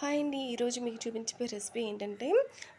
Hi అండి. ఈరోజు మీకు చూపించే రెసిపీ ఏంటంటే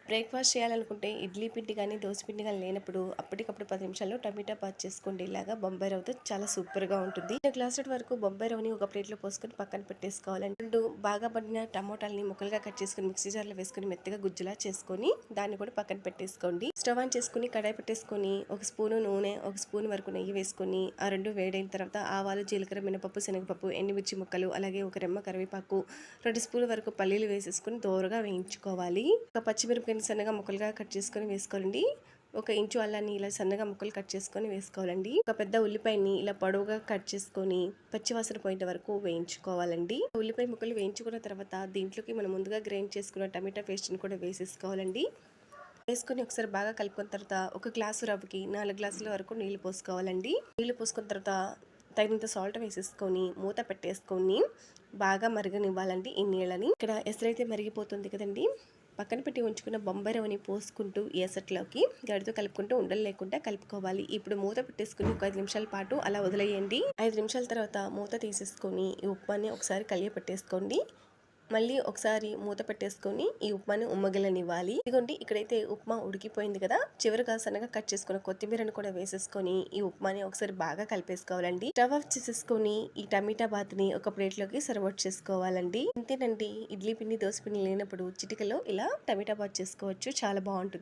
బ్రేక్ఫాస్ట్ చేయాలనుకుంటే ఇడ్లీ పిండి కానీ దోశ పిండి కానీ లేనప్పుడు అప్పటికప్పుడు పది నిమిషాల్లో టమాటా పాత్ చేసుకోండి. ఇలాగా బొంబాయి రవ్వతో చాలా సూపర్గా ఉంటుంది. గ్లాస్ వరకు బొంబాయి రవ్వని ఒక ప్లేట్లో పోసుకొని పక్కన పెట్టేసుకోవాలండి రెండు బాగా పడిన టమోటాలని ముక్కలుగా కట్ చేసుకొని మిక్సీ జార్లో వేసుకొని మెత్తగా గుజ్జులా చేసుకొని దాన్ని కూడా పక్కన పెట్టేసుకోండి. స్టవ్ ఆన్ చేసుకుని కడాయి పెట్టేసుకొని ఒక స్పూను నూనె ఒక స్పూన్ వరకు నెయ్యి వేసుకొని ఆ రెండు వేడైన తర్వాత ఆవాలు జీలకర్ర మినపప్పు శనగపప్పు ఎండుమిర్చి ముక్కలు అలాగే ఒక రెమ్మ కరివేపాకు రెండు స్పూన్ వరకు పల్లీలు వేసేసుకుని దోరగా వేయించుకోవాలి. ఒక పచ్చిమిరపకాయని సన్నగా ముక్కలుగా కట్ చేసుకొని వేసుకోవాలండి. ఒక ఇంచు అల్లాన్ని ఇలా సన్నగా ముక్కలు కట్ చేసుకొని వేసుకోవాలండి. ఒక పెద్ద ఉల్లిపాయని ఇలా పొడవుగా కట్ చేసుకొని పచ్చివాసన పోయేంత వరకు వేయించుకోవాలండి. ఉల్లిపాయ ముక్కలు వేయించుకున్న తర్వాత దీంట్లోకి మనం ముందుగా గ్రైండ్ చేసుకున్న టమాటా పేస్ట్ని కూడా వేసేసుకోవాలండి. వేసుకొని ఒకసారి బాగా కలుపుకున్న తర్వాత ఒక గ్లాసు రవ్వకి నాలుగు గ్లాసుల వరకు నీళ్ళు పోసుకోవాలండి. నీళ్ళు పోసుకున్న తర్వాత తగినంత సాల్ట్ వేసేసుకొని మూత పెట్టేసుకొని బాగా మరగనివ్వాలండి ఈ నీళ్ళని. ఇక్కడ ఎసరైతే మరిగిపోతుంది కదండి. పక్కన పెట్టి ఉంచుకున్న బొంబాయి రవ్వని పోసుకుంటూ ఎసట్లోకి గడితో కలుపుకుంటూ ఉండలు లేకుండా కలుపుకోవాలి. ఇప్పుడు మూత పెట్టేసుకుని ఒక ఐదు నిమిషాల పాటు అలా వదిలేయండి. ఐదు నిమిషాల తర్వాత మూత తీసేసుకొని ఈ ఉప్మాని ఒకసారి కలియ పెట్టేసుకోండి మళ్ళీ ఒకసారి మూత పెట్టేసుకొని ఈ ఉప్మాని ఉమ్మగిలనివ్వాలి. ఇదిగోండి ఇక్కడైతే ఉప్మా ఉడికిపోయింది కదా. చివరిగా సన్నగా కట్ చేసుకున్న కొత్తిమీరని కూడా వేసేసుకొని ఈ ఉప్మాని ఒకసారి బాగా కలిపేసుకోవాలండి. స్టవ్ ఆఫ్ చేసేసుకొని ఈ టమాటా బాత్ని ఒక ప్లేట్లోకి సర్వ్ చేసుకోవాలండి. అంతేనండి ఇడ్లీ పిండి దోశ పిండి లేనప్పుడు చిటికలో ఇలా టమాటా బాత్ చేసుకోవచ్చు. చాలా బాగుంటుంది.